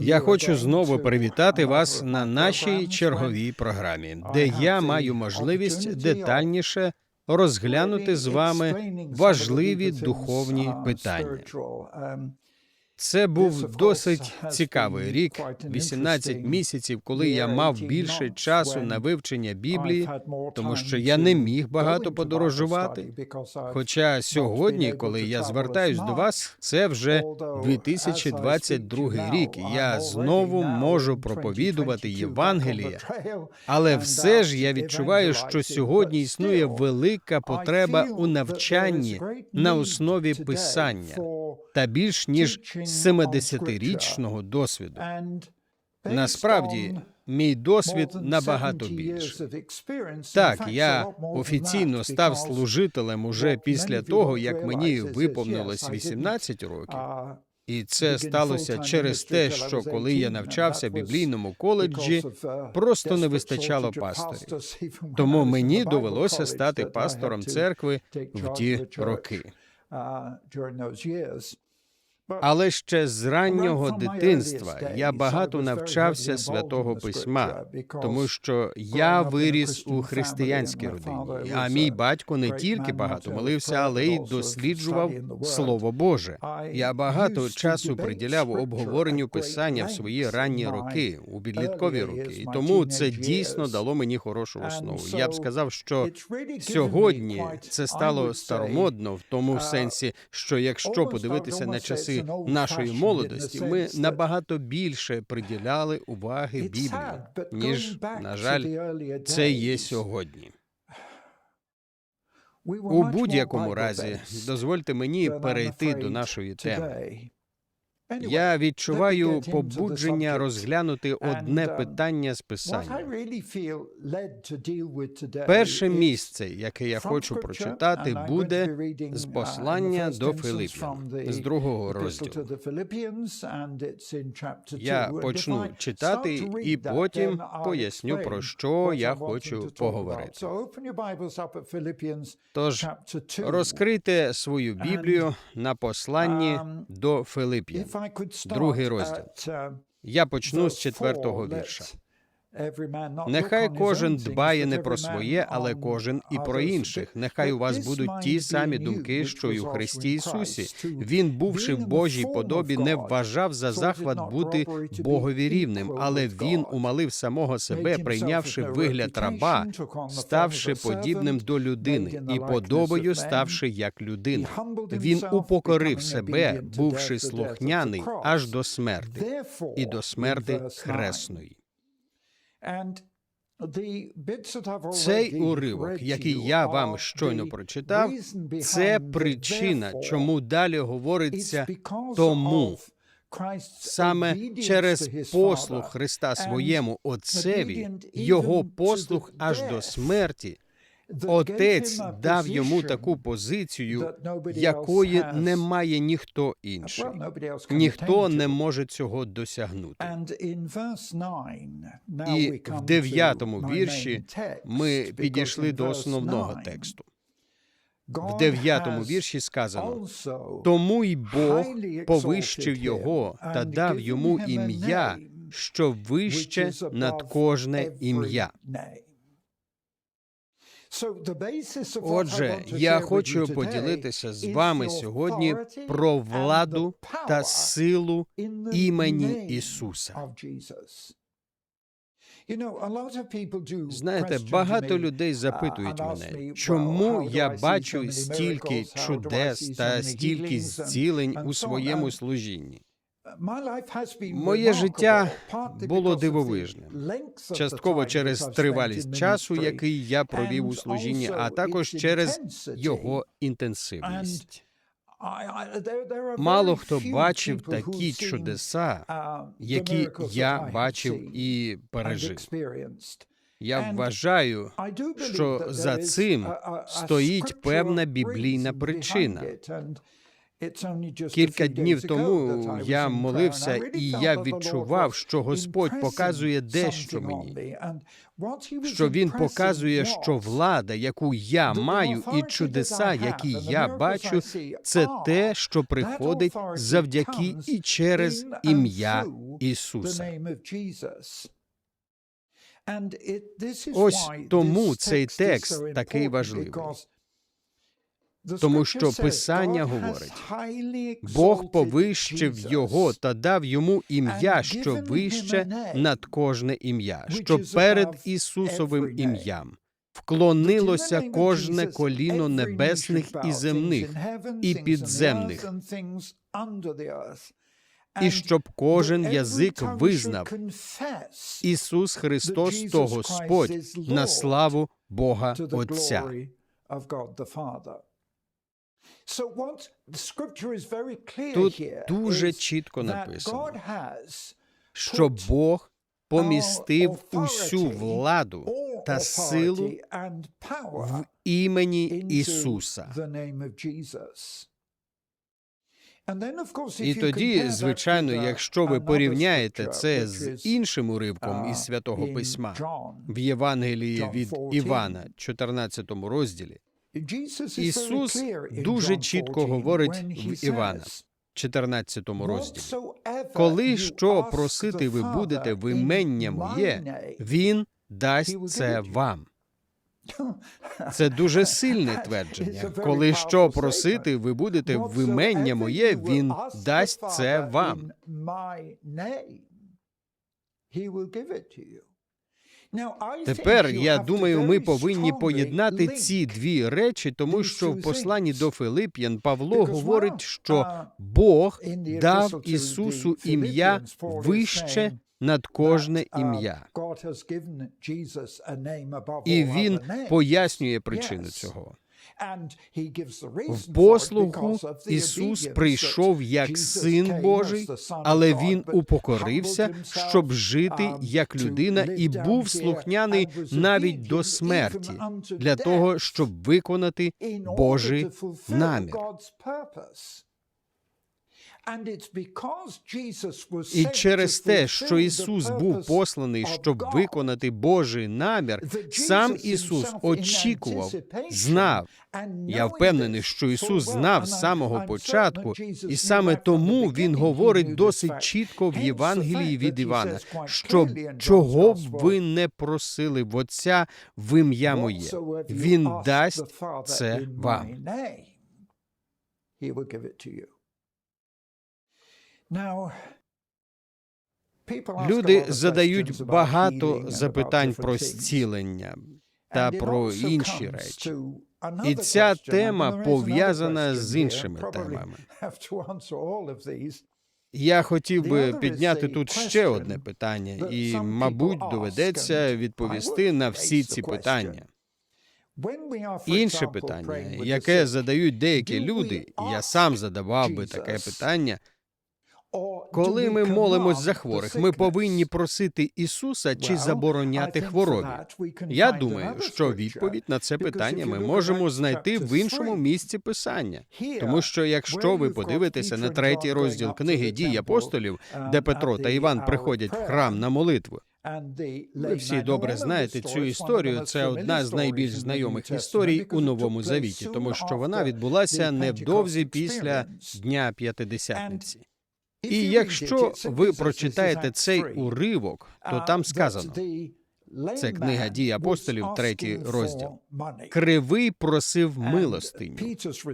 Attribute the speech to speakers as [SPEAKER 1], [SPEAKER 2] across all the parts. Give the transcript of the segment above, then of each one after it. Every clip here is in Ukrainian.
[SPEAKER 1] Я хочу знову привітати вас на нашій черговій програмі, де я маю можливість детальніше розглянути з вами важливі духовні питання. Це був досить цікавий рік, 18 місяців, коли я мав більше часу на вивчення Біблії, тому що я не міг багато подорожувати. Хоча сьогодні, коли я звертаюсь до вас, це вже 2022 рік. і Я знову можу проповідувати Євангеліє, але все ж я відчуваю, що сьогодні існує велика потреба у навчанні на основі писання та більш ніж 70-річного досвіду. Насправді, мій досвід набагато більше. Так, я офіційно став служителем уже після того, як мені виповнилось 18 років. І це сталося через те, що коли я навчався в біблійному коледжі, просто не вистачало пасторів. Тому мені довелося стати пастором церкви в ті роки. Але ще з раннього дитинства я багато навчався святого письма, тому що я виріс у християнській родині. А мій батько не тільки багато молився, але й досліджував Слово Боже. Я багато часу приділяв обговоренню писання в свої ранні роки, у підліткові роки, і тому це дійсно дало мені хорошу основу. Я б сказав, що сьогодні це стало старомодно в тому сенсі, що якщо подивитися на часи нашої молодості ми набагато більше приділяли уваги Біблії, ніж на жаль, це є сьогодні. У будь-якому разі, дозвольте мені перейти до нашої теми. Я відчуваю побудження розглянути одне питання з писання. Перше місце, яке я хочу прочитати, буде з послання до Филип'ян, з другого розділу. Я почну читати і потім поясню, про що я хочу поговорити. Тож розкрийте свою Біблію на посланні до Филип'ян, другий розділ. Я почну з четвертого вірша. Нехай кожен дбає не про своє, але кожен і про інших. Нехай у вас будуть ті самі думки, що й у Христі Ісусі. Він, бувши в Божій подобі, не вважав за захват бути Богові рівним, але він умалив самого себе, прийнявши вигляд раба, ставши подібним до людини, і подобою ставши як людина. Він упокорив себе, бувши слухняний аж до смерти, і до смерти хресної. Цей уривок, який я вам щойно прочитав, це причина, чому далі говориться тому. Саме через послуг Христа своєму Отцеві, його послух аж до смерті, Отець дав йому таку позицію, якої не має ніхто інший. Ніхто не може цього досягнути. І в дев'ятому вірші ми підійшли до основного тексту. В дев'ятому вірші сказано тому й Бог повищив його та дав йому ім'я, що вище над кожне ім'я. Отже, я хочу поділитися з вами сьогодні про владу та силу імені Ісуса. Знаєте, багато людей запитують мене, чому я бачу стільки чудес та стільки зцілень у своєму служінні. Моє життя було дивовижним, частково через тривалість часу, який я провів у служінні, а також через його інтенсивність. Мало хто бачив такі чудеса, які я бачив і пережив. Я вважаю, що за цим стоїть певна біблійна причина. Кілька днів тому я молився, і я відчував, що Господь показує дещо мені, що він показує, що влада, яку я маю, і чудеса, які я бачу, це те, що приходить завдяки і через ім'я Ісуса.
[SPEAKER 2] Ось тому цей текст такий важливий. Тому що Писання говорить,
[SPEAKER 1] Бог повищив його та дав йому ім'я, що вище над кожне ім'я, що перед Ісусовим ім'ям. Вклонилося кожне коліно небесних і земних, і підземних, і щоб кожен язик визнав Ісус Христос то Господь на славу Бога Отця. Тут дуже чітко написано, що Бог помістив усю владу та силу в імені Ісуса. І тоді, звичайно, якщо ви порівняєте це з іншим уривком із святого письма в Євангелії від Івана, 14 розділі, Ісус дуже чітко говорить в Івана, 14 розділі. Коли що просити ви будете в імення моє, він дасть це вам. Це дуже сильне твердження. Коли що просити ви будете в імення моє, він дасть це вам. Тепер я думаю, ми повинні поєднати ці дві речі, тому що в посланні до Филип'ян Павло говорить, що Бог дав Ісусу ім'я вище над кожне ім'я. І він пояснює причину цього. В послугу Ісус прийшов як Син Божий, але Він упокорився, щоб жити як людина, і був слухняний навіть до смерті, для того, щоб виконати Божий намір. І через те, що Ісус був посланий, щоб виконати Божий намір, сам Ісус очікував, знав. Я впевнений, що Ісус знав з самого початку, і саме тому Він говорить досить чітко в Євангелії від Івана, що чого б ви не просили в Отця в ім'я моє, Він дасть це вам. Люди задають багато запитань про зцілення та про інші речі. І ця тема пов'язана з іншими темами. Я хотів би підняти тут ще одне питання, і, мабуть, доведеться відповісти на всі ці питання. Інше питання, яке задають деякі люди, і я сам задавав би таке питання. Коли ми молимось за хворих, ми повинні просити Ісуса чи забороняти хворобі. Я думаю, що відповідь на це питання ми можемо знайти в іншому місці писання, тому що якщо ви подивитеся на третій розділ книги дій апостолів, де Петро та Іван приходять в храм на молитву. Ви всі добре знаєте цю історію. Це одна з найбільш знайомих історій у новому завіті, тому що вона відбулася невдовзі після дня п'ятидесятниці. І якщо ви прочитаєте цей уривок, то там сказано це книга дій апостолів, третій розділ. Кривий просив милостиню,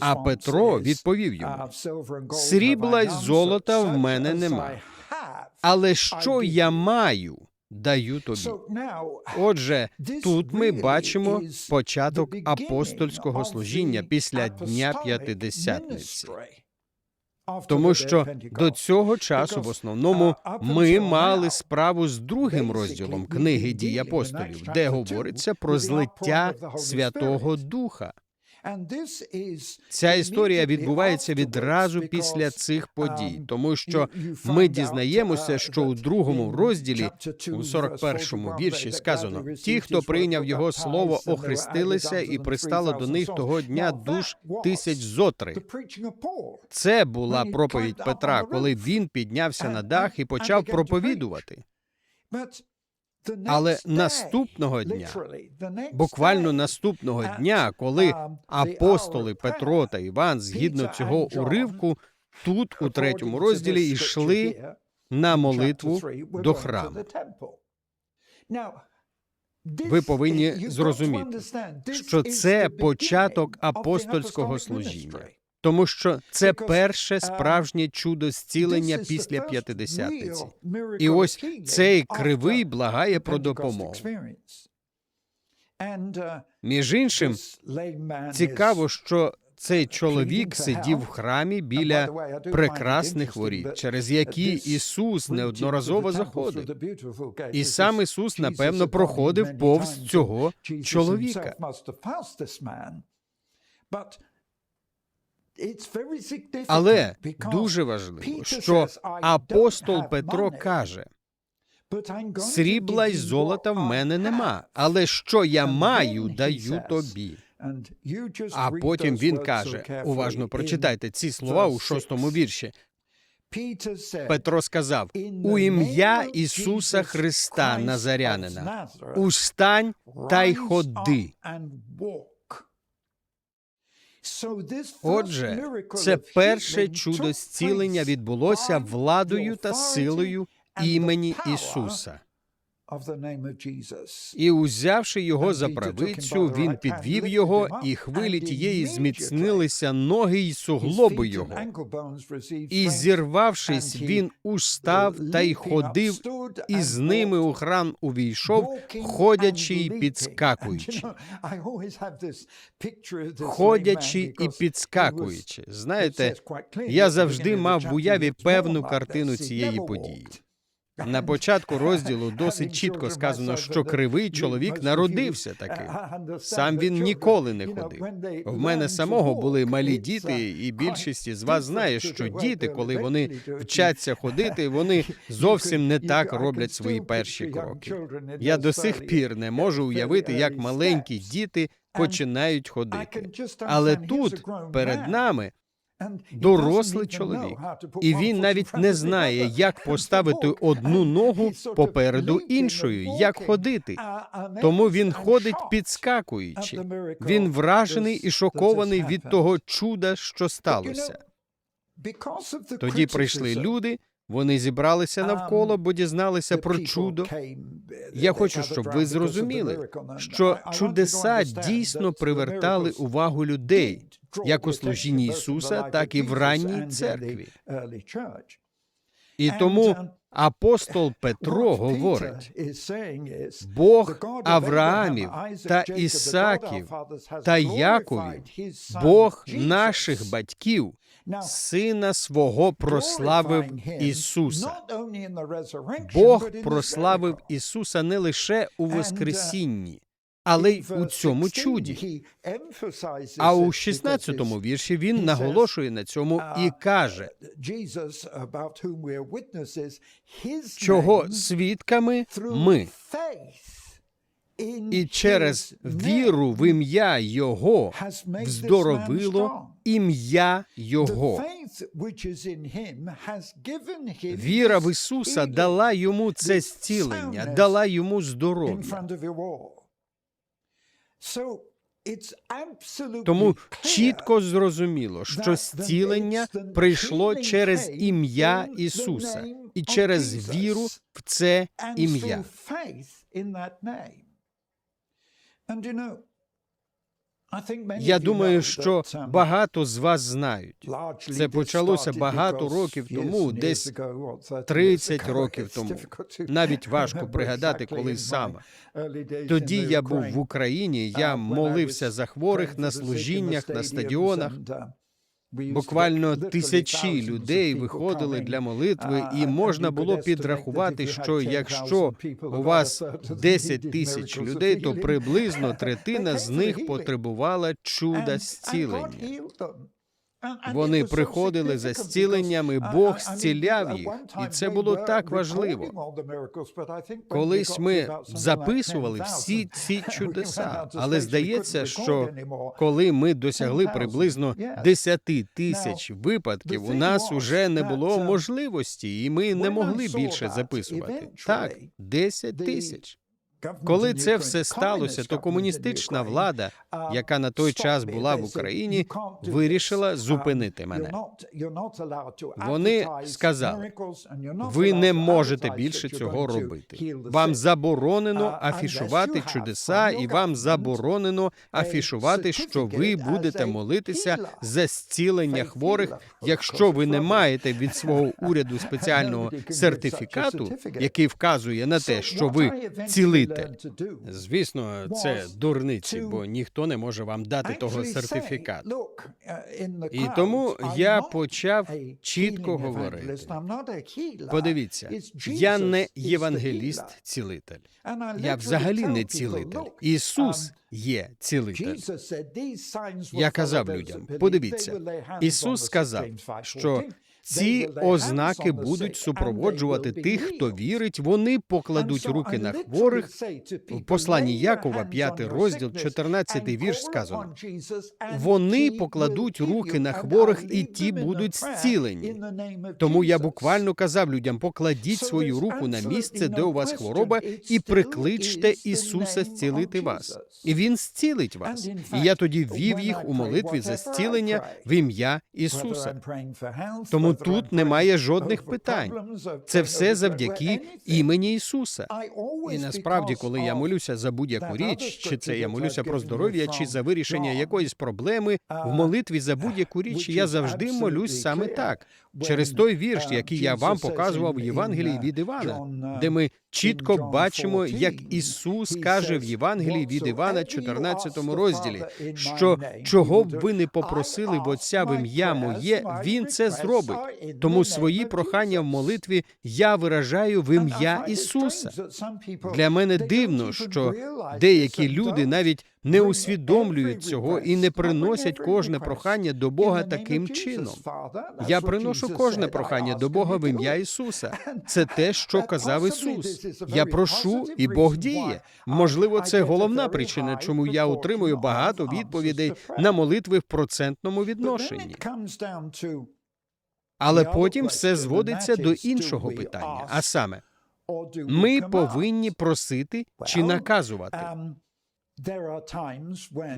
[SPEAKER 1] а Петро відповів йому: срібла й золота в мене немає, але що я маю, даю тобі. Отже, тут ми бачимо початок апостольського служіння після дня п'ятидесятниці. Тому що до цього часу в основному ми мали справу з другим розділом книги дій апостолів, де говориться про злиття Святого Духа. Ця історія відбувається відразу після цих подій, тому що ми дізнаємося, що у другому розділі, у 41-му вірші сказано: ті, хто прийняв його слово, охрестилися, і пристало до них того дня душ тисяч зотри. Це була проповідь Петра, коли він піднявся на дах і почав проповідувати. Але наступного дня, Буквально наступного дня, коли апостоли Петро та Іван, згідно цього уривку, тут у третьому розділі йшли на молитву до храму. Ви повинні зрозуміти, що це початок апостольського служіння, тому що це перше справжнє чудо зцілення після п'ятидесятниці. І ось цей кривий благає про допомогу. Між іншим, цікаво, що цей чоловік сидів в храмі біля прекрасних воріт, через які Ісус неодноразово заходив. І сам Ісус, напевно, проходив повз цього чоловіка. Але дуже важливо, що апостол Петро каже: срібла й золота в мене нема, але що я маю, даю тобі. А потім він каже: уважно прочитайте ці слова у шостому вірші. Петро сказав: у ім'я Ісуса Христа Назарянина, устань та й ходи. Отже, це перше чудо зцілення відбулося владою та силою імені Ісуса. І, узявши його за правицю, він підвів його, і хвилі тієї зміцнилися ноги й суглоби його. І, зірвавшись, він устав та й ходив, і з ними у храм увійшов, ходячи й підскакуючи. Ходячи і підскакуючи. Знаєте, я завжди мав в уяві певну картину цієї події. На початку розділу досить чітко сказано, що кривий чоловік народився таким. Сам він ніколи не ходив. В мене самого були малі діти, і більшість із вас знає, що діти, коли вони вчаться ходити, вони зовсім не так роблять свої перші кроки. Я до сих пір не можу уявити, як маленькі діти починають ходити. Але тут перед нами дорослий чоловік, і він навіть не знає, як поставити одну ногу попереду іншої, як ходити. Тому він ходить підскакуючи. Він вражений і шокований від того чуда, що сталося. Тоді прийшли люди. Вони зібралися навколо, бо дізналися про чудо. Я хочу, щоб ви зрозуміли, що чудеса дійсно привертали увагу людей, як у служінні Ісуса, так і в ранній церкві. І тому апостол Петро говорить: Бог Авраамів та Ісаків та Яковів, Бог наших батьків, сина свого прославив Ісуса. Бог прославив Ісуса не лише у Воскресінні, але й у цьому чуді. А у 16-му вірші він наголошує на цьому і каже, чого свідками ми. І через віру в ім'я Його вздоровило ім'я Його. Віра в Ісуса дала йому це зцілення, дала йому здоров'я. Тому чітко зрозуміло, що зцілення прийшло через ім'я Ісуса і через віру в це ім'я. Я думаю, що багато з вас знають. Це почалося багато років тому, десь 30 років тому. Навіть важко пригадати, коли саме. Тоді я був в Україні, я молився за хворих на служіннях, на стадіонах. Буквально тисячі людей виходили для молитви, і можна було підрахувати, що якщо у вас 10 тисяч людей, то приблизно третина з них потребувала чуда зцілення. Вони приходили за зціленням, і Бог зціляв їх, і це було так важливо. Колись ми записували всі ці чудеса, але здається, що коли ми досягли приблизно 10 тисяч випадків, у нас уже не було можливості, і ми не могли більше записувати. Так, 10 тисяч. Коли це все сталося, то комуністична влада, яка на той час була в Україні, вирішила зупинити мене. Вони сказали, ви не можете більше цього робити. Вам заборонено афішувати чудеса, і вам заборонено афішувати, що ви будете молитися за зцілення хворих, якщо ви не маєте від свого уряду спеціального сертифікату, який вказує на те, що ви цілитель. Звісно, це дурниці, бо ніхто не може вам дати того сертифікату. І тому я почав чітко говорити. Подивіться, я не євангеліст, цілитель. Я взагалі не цілитель. Ісус є цілитель.
[SPEAKER 2] Я казав людям: подивіться, Ісус сказав, що
[SPEAKER 1] Ці ознаки будуть супроводжувати тих, хто вірить. Вони покладуть руки на хворих. В посланні Якова, 5 розділ, 14 вірш сказано. Вони покладуть руки на хворих, і ті будуть зцілені. Тому я буквально казав людям: покладіть свою руку на місце, де у вас хвороба, і прикличте Ісуса зцілити вас. І Він зцілить вас. І я тоді вів їх у молитві за зцілення в ім'я Ісуса. Тому тут немає жодних питань. Це все завдяки імені Ісуса. І насправді, коли я молюся за будь-яку річ, чи це я молюся про здоров'я, чи за вирішення якоїсь проблеми, в молитві за будь-яку річ я завжди молюсь саме так. Через той вірш, який я вам показував в Євангелії від Івана, де ми чітко бачимо, як Ісус каже в Євангелії від Івана, 14 розділі, що чого б ви не попросили в Отця в ім'я моє, Він це зробить. Тому свої прохання в молитві я виражаю в ім'я Ісуса. Для мене дивно, що деякі люди навіть не усвідомлюють цього і не приносять кожне прохання до Бога таким чином. Я приношу кожне прохання до Бога в ім'я Ісуса. Це те, що казав Ісус. Я прошу, і Бог діє. Можливо, це головна причина, чому я отримую багато відповідей на молитви в процентному відношенні. Але потім все зводиться до іншого питання, а саме, ми повинні просити чи наказувати.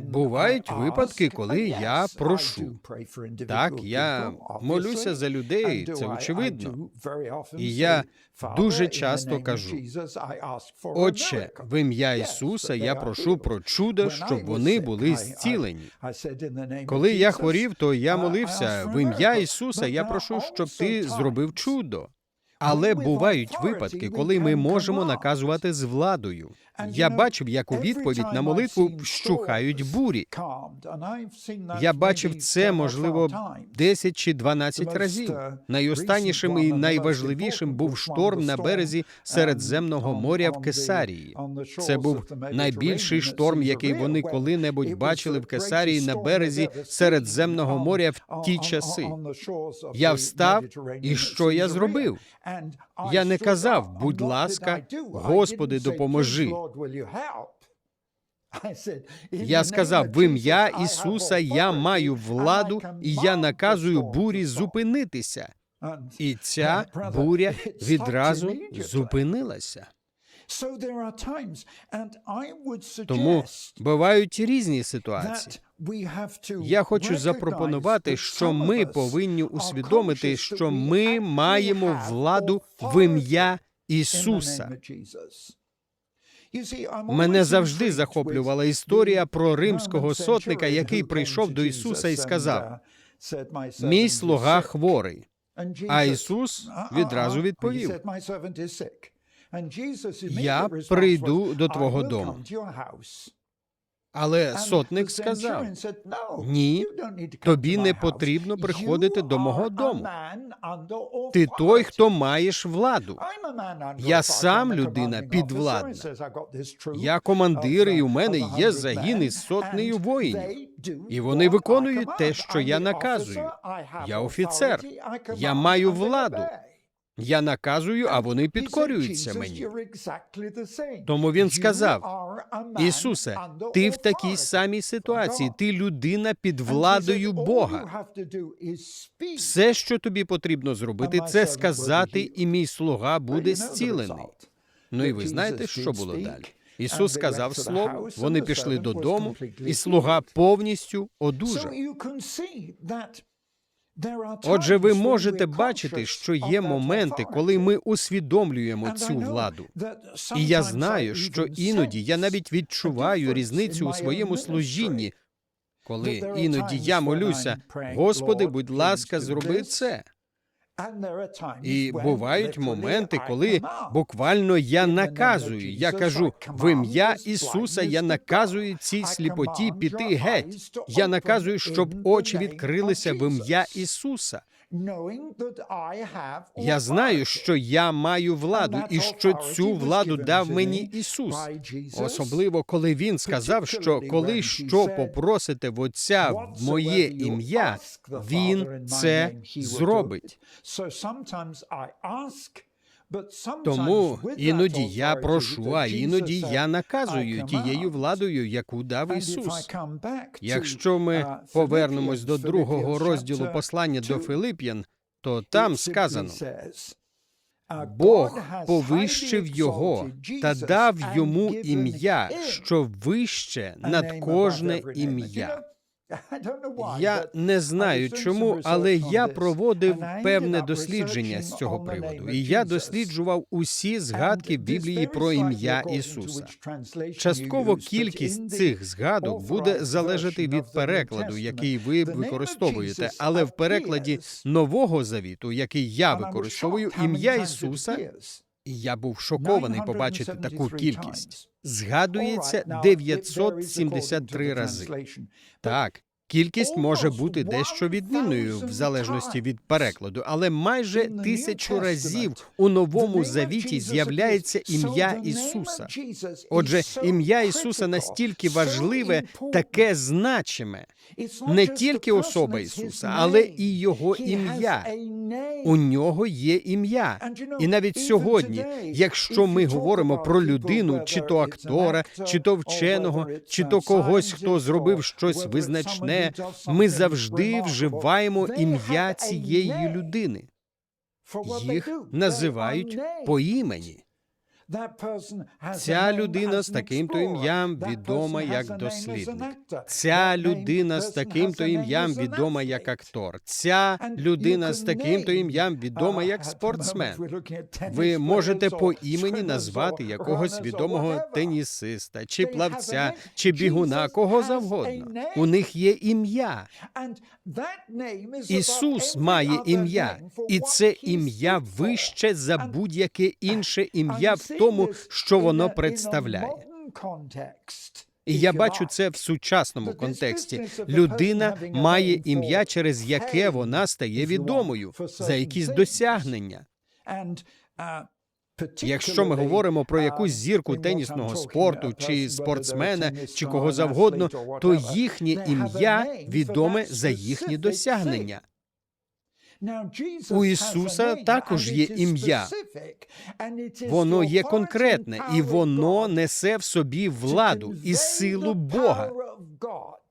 [SPEAKER 2] Бувають випадки, коли я прошу.
[SPEAKER 1] Так, я молюся за людей, це очевидно. І я дуже часто кажу, Отче, в ім'я Ісуса я прошу про чудо, щоб вони були зцілені. Коли я хворів, то я молився в ім'я Ісуса. Я прошу, щоб ти зробив чудо. Але бувають випадки, коли ми можемо наказувати з владою. Я бачив, як у відповідь на молитву вщухають бурі. Я бачив це, можливо, 10 чи 12 разів. Найостаннішим і найважливішим був шторм на березі Середземного моря в Кесарії. Це був найбільший шторм, який вони коли-небудь бачили в Кесарії на березі Середземного моря в ті часи. Я встав, і що я зробив? Я не казав, будь ласка, Господи, допоможи. Я сказав, в ім'я Ісуса я маю владу, і я наказую бурі зупинитися. І ця буря відразу зупинилася. Тому бувають різні ситуації. Я хочу запропонувати, що ми повинні усвідомити, що ми маємо владу в ім'я Ісуса. Мене завжди захоплювала історія про римського сотника, який прийшов до Ісуса і сказав: Мій слуга хворий. А Ісус відразу відповів: Я прийду до твого дому. Але сотник сказав: Ні, тобі не потрібно приходити до мого дому. Ти той, хто маєш владу.
[SPEAKER 2] Я сам людина підвладна.
[SPEAKER 1] Я командир, і у мене є загін із сотнею воїнів. І вони виконують те, що я наказую. Я офіцер. Я маю владу. Я наказую, а вони підкорюються мені. Тому він сказав: Ісусе, ти в такій самій ситуації. Ти людина під владою Бога. Все, що тобі потрібно зробити, це сказати, і мій слуга буде зцілений. Ну і ви знаєте, що було далі? Ісус сказав слово, вони пішли додому, і слуга повністю одужав. Отже, ви можете бачити, що є моменти, коли ми усвідомлюємо цю владу. І я знаю, що іноді я навіть відчуваю різницю у своєму служінні, коли іноді я молюся, Господи, будь ласка, зроби це. І бувають моменти, коли буквально я наказую. Я кажу в ім'я Ісуса, я наказую цій сліпоті піти геть. Я наказую, щоб очі відкрилися в ім'я Ісуса. Я знаю, що я маю владу, і що цю владу дав мені Ісус. Особливо, коли він сказав, що коли що попросите в Отця в моє ім'я, він це зробить. Тому іноді я прошу, а іноді я наказую тією владою, яку дав Ісус. Якщо ми повернемось до другого розділу послання до Филип'ян, то там сказано: Бог повищив його та дав йому ім'я, що вище над кожне ім'я. Я не знаю чому, але я проводив певне дослідження з цього приводу, і я досліджував усі згадки в Біблії про ім'я Ісуса. Частково кількість цих згадок буде залежати від перекладу, який ви використовуєте, але в перекладі Нового Завіту, який я використовую, ім'я Ісуса. І я був шокований побачити таку кількість. Згадується 973 рази. Так, кількість може бути дещо відмінною в залежності від перекладу, але майже тисячу разів у новому завіті з'являється ім'я Ісуса. Отже, ім'я Ісуса настільки важливе, таке значиме, не тільки особа Ісуса, але і Його ім'я. У нього є ім'я. І навіть сьогодні, якщо ми говоримо про людину, чи то актора, чи то вченого, чи то когось, хто зробив щось визначне, ми завжди вживаємо ім'я цієї людини. Їх називають по імені. Ця людина з таким-то ім'ям відома як дослідник. Ця людина з таким-то ім'ям відома як актор. Ця людина з таким-то ім'ям відома як спортсмен. Ви можете по імені назвати якогось відомого тенісиста, чи плавця, чи бігуна, кого завгодно. У них є ім'я. Ісус має ім'я, і це ім'я вище за будь-яке інше ім'я в тому, що воно представляє. І я бачу це в сучасному контексті. Людина має ім'я, через яке вона стає відомою за якісь досягнення. Якщо ми говоримо про якусь зірку тенісного спорту, чи спортсмена, чи кого завгодно, то їхнє ім'я відоме за їхні досягнення.
[SPEAKER 2] У Ісуса також є ім'я.
[SPEAKER 1] Воно є конкретне, і воно несе в собі владу і силу Бога,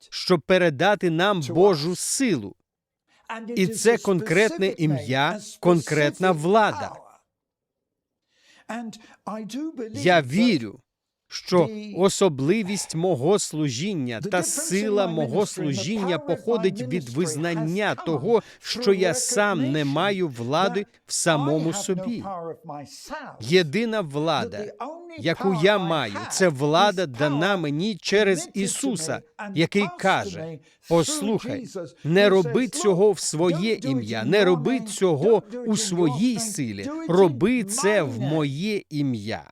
[SPEAKER 1] щоб передати нам Божу силу. І це конкретне ім'я, конкретна влада. Я вірю, що особливість мого служіння та сила мого служіння походить від визнання того, що я сам не маю влади в самому собі. Єдина влада, яку я маю, це влада дана мені через Ісуса, який каже: Послухай, не роби цього в своє ім'я, не роби цього у своїй силі, роби це в моє ім'я.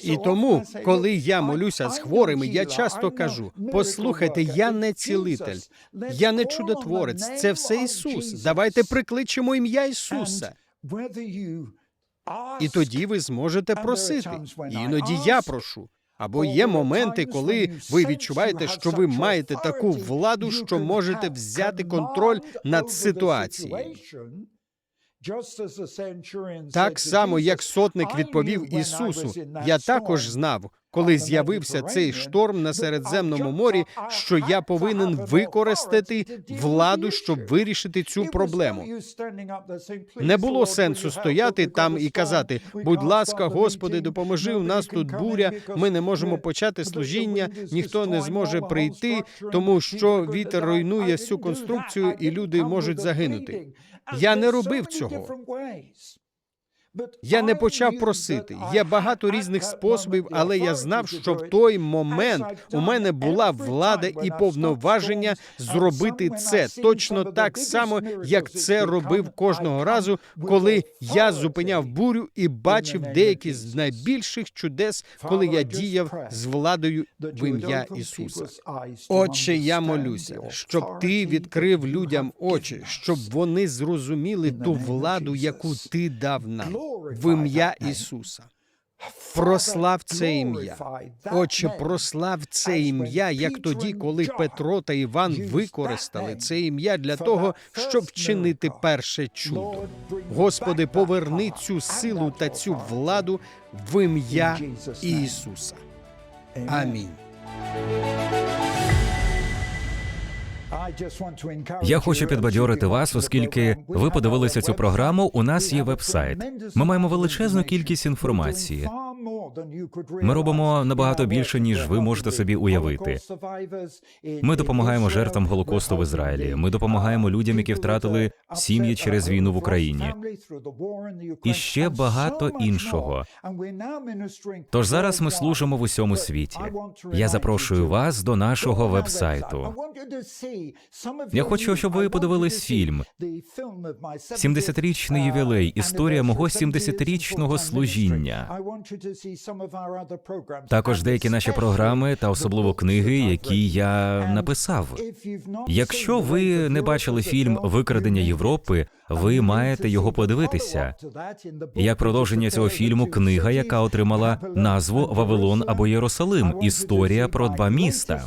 [SPEAKER 1] І тому, коли я молюся з хворими, я часто кажу: послухайте, я не цілитель, я не чудотворець, це все Ісус. Давайте прикличемо ім'я Ісуса. І тоді ви зможете просити. І Іноді я прошу. Або є моменти, коли ви відчуваєте, що ви маєте таку владу, що можете взяти контроль над ситуацією. Так само, як сотник відповів Ісусу, я також знав, коли з'явився цей шторм на Середземному морі, що я повинен використати владу, щоб вирішити цю проблему. Не було сенсу стояти там і казати: будь ласка, Господи, допоможи. У нас тут буря. Ми не можемо почати служіння, ніхто не зможе прийти, тому що вітер руйнує всю конструкцію, і люди можуть загинути. Я не робив цього. Я не почав просити. Є багато різних способів, але я знав, що в той момент у мене була влада і повноваження зробити це точно так само, як це робив кожного разу, коли я зупиняв бурю і бачив деякі з найбільших чудес, коли я діяв з владою в ім'я Ісуса. Отче, я молюся, щоб ти відкрив людям очі, щоб вони зрозуміли ту владу, яку ти дав нам в ім'я Ісуса. Прослав це ім'я. Отче, прослав це ім'я, як тоді, коли Петро та Іван використали це ім'я для того, щоб вчинити перше чудо. Господи, поверни цю силу та цю владу в ім'я Ісуса. Амінь.
[SPEAKER 3] Я хочу підбадьорити вас, оскільки ви подивилися цю програму. У нас є веб-сайт. Ми маємо величезну кількість інформації. Ми робимо набагато більше, ніж ви можете собі уявити. Ми допомагаємо жертвам голокосту в Ізраїлі. Ми допомагаємо людям, які втратили сім'ї через війну в Україні. І ще багато іншого. Тож зараз ми служимо в усьому світі. Я запрошую вас до нашого веб-сайту. Я хочу, щоб ви подивились фільм. 70-річний ювілей. Історія мого 70-річного служіння. Також деякі наші програми та особливо книги, які я написав. Якщо ви не бачили фільм Викрадення Європи, ви маєте його подивитися. Як продовження цього фільму, книга, яка отримала назву Вавилон або Єрусалим. Історія про два міста.